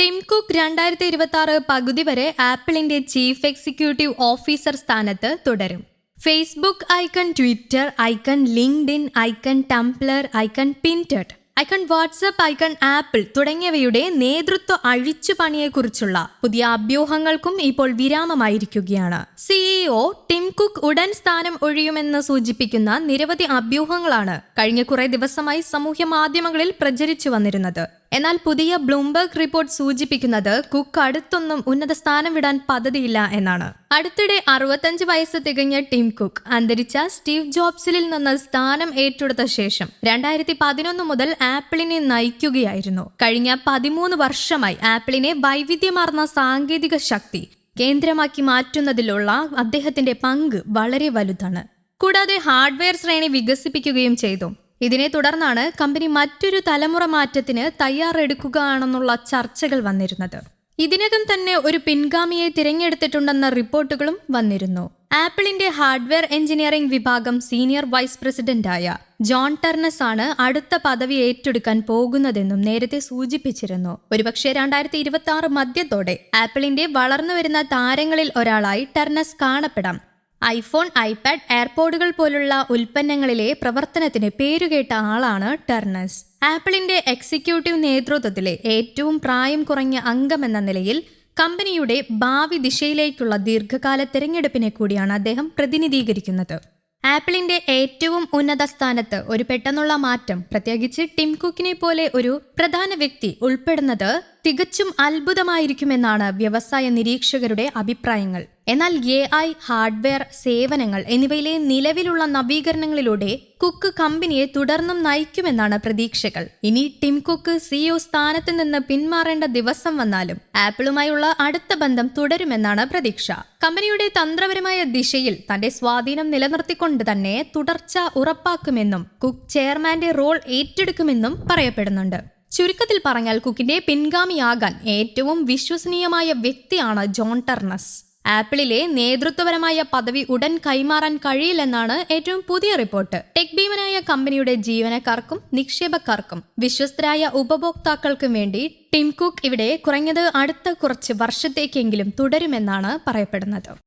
Tim cook രണ്ടായിരത്തി ഇരുപത്തി ആറ് പകുതി വരെ ആപ്പിളിന്റെ ചീഫ് എക്സിക്യൂട്ടീവ് ഓഫീസർ സ്ഥാനത്ത് തുടരും. Facebook icon Twitter icon LinkedIn icon Tumblr icon Pinterest icon WhatsApp icon Apple തുടങ്ങിയവയുടെ നേതൃത്വ അഴിച്ചുപണിയെക്കുറിച്ചുള്ള പുതിയ അഭ്യൂഹങ്ങൾക്കും ഇപ്പോൾ വിരാമമായിരിക്കുകയാണ്. സിഇഒ ടിം കുക്ക് ഉടൻ സ്ഥാനം ഒഴിയുമെന്ന് സൂചിപ്പിക്കുന്ന നിരവധി അഭ്യൂഹങ്ങളാണ് കഴിഞ്ഞ കുറെ ദിവസമായി സമൂഹ മാധ്യമങ്ങളിൽ പ്രചരിച്ചു വന്നിരുന്നത്. എന്നാൽ പുതിയ ബ്ലൂംബർഗ് റിപ്പോർട്ട് സൂചിപ്പിക്കുന്നത് കുക്ക് അടുത്തൊന്നും ഉന്നത സ്ഥാനം വിടാൻ പദ്ധതിയില്ല എന്നാണ്. അടുത്തിടെ അറുപത്തഞ്ച് വയസ്സ് തികഞ്ഞ ടിം കുക്ക് അന്തരിച്ച സ്റ്റീവ് ജോബ്സിലിൽ നിന്ന് സ്ഥാനം ഏറ്റെടുത്ത ശേഷം രണ്ടായിരത്തി പതിനൊന്ന് മുതൽ ആപ്പിളിനെ നയിക്കുകയായിരുന്നു. കഴിഞ്ഞ പതിമൂന്ന് വർഷമായി ആപ്പിളിനെ വൈവിധ്യമാർന്ന സാങ്കേതിക ശക്തി കേന്ദ്രമാക്കി മാറ്റുന്നതിലുള്ള അദ്ദേഹത്തിന്റെ പങ്ക് വളരെ വലുതാണ്. കൂടാതെ ഹാർഡ്വെയർ ശ്രേണി വികസിപ്പിക്കുകയും ചെയ്തു. ഇതിനെ തുടർന്നാണ് കമ്പനി മറ്റൊരു തലമുറ മാറ്റത്തിന് തയ്യാറെടുക്കുകയാണെന്നുള്ള ചർച്ചകൾ വന്നിരുന്നത്. ഇതിനകം തന്നെ ഒരു പിൻഗാമിയെ തിരഞ്ഞെടുത്തിട്ടുണ്ടെന്ന റിപ്പോർട്ടുകളും വന്നിരുന്നു. ആപ്പിളിന്റെ ഹാർഡ്വെയർ എഞ്ചിനീയറിംഗ് വിഭാഗം സീനിയർ വൈസ് പ്രസിഡന്റായ ജോൺ ടെർണസ് ആണ് അടുത്ത പദവി ഏറ്റെടുക്കാൻ പോകുന്നതെന്നും നേരത്തെ സൂചിപ്പിച്ചിരുന്നു. ഒരുപക്ഷെ രണ്ടായിരത്തി ഇരുപത്തി ആറ് മധ്യത്തോടെ ആപ്പിളിന്റെ വളർന്നുവരുന്ന താരങ്ങളിൽ ഒരാളായി ടെർണസ് കാണപ്പെടാം. ഐഫോൺ ഐപാഡ് എയർപോഡുകൾ പോലുള്ള ഉൽപ്പന്നങ്ങളിലെ പ്രവർത്തനത്തിന് പേരുകേട്ട ആളാണ് ടെർണസ്. ആപ്പിളിന്റെ എക്സിക്യൂട്ടീവ് നേതൃത്വത്തിലെ ഏറ്റവും പ്രായം കുറഞ്ഞ അംഗമെന്ന നിലയിൽ കമ്പനിയുടെ ഭാവി ദിശയിലേക്കുള്ള ദീർഘകാല തിരഞ്ഞെടുപ്പിനെ കൂടിയാണ് അദ്ദേഹം പ്രതിനിധീകരിക്കുന്നത്. ആപ്പിളിന്റെ ഏറ്റവും ഉന്നത സ്ഥാനത്ത് ഒരു പെട്ടെന്നുള്ള മാറ്റം പ്രത്യേകിച്ച് ടിം കുക്കിനെ പോലെ ഒരു പ്രധാന വ്യക്തി ഉൾപ്പെടുന്നത് തികച്ചും അത്ഭുതമായിരിക്കുമെന്നാണ് വ്യവസായ നിരീക്ഷകരുടെ അഭിപ്രായങ്ങൾ. എന്നാൽ എ ഐ ഹാർഡ്വെയർ സേവനങ്ങൾ എന്നിവയിലെ നിലവിലുള്ള നവീകരണങ്ങളിലൂടെ കുക്ക് കമ്പനിയെ തുടർന്നും നയിക്കുമെന്നാണ് പ്രതീക്ഷകൾ. ഇനി ടിം കുക്ക് സിഇഒ സ്ഥാനത്ത് നിന്ന് പിന്മാറേണ്ട ദിവസം വന്നാലും ആപ്പിളുമായുള്ള അടുത്ത ബന്ധം തുടരുമെന്നാണ് പ്രതീക്ഷ. കമ്പനിയുടെ തന്ത്രപരമായ ദിശയിൽ തന്റെ സ്വാധീനം നിലനിർത്തിക്കൊണ്ട് തന്നെ തുടർച്ച ഉറപ്പാക്കുമെന്നും കുക്ക് ചെയർമാന്റെ റോൾ ഏറ്റെടുക്കുമെന്നും പറയപ്പെടുന്നുണ്ട്. ചുരുക്കത്തിൽ പറഞ്ഞാൽ കുക്കിന്റെ പിൻഗാമിയാകാൻ ഏറ്റവും വിശ്വസനീയമായ വ്യക്തിയാണ് ജോൺ ടെർണസ്. ആപ്പിളിലെ നേതൃത്വപരമായ പദവി ഉടൻ കൈമാറാൻ കഴിയില്ലെന്നാണ് ഏറ്റവും പുതിയ റിപ്പോർട്ട്. ടെക് ഭീമനായ കമ്പനിയുടെ ജീവനക്കാർക്കും നിക്ഷേപക്കാർക്കും വിശ്വസ്തരായ ഉപഭോക്താക്കൾക്കും വേണ്ടി ടിം കുക്ക് ഇവിടെ കുറഞ്ഞത് അടുത്ത കുറച്ച് വർഷത്തേക്കെങ്കിലും തുടരുമെന്നാണ് പറയപ്പെടുന്നത്.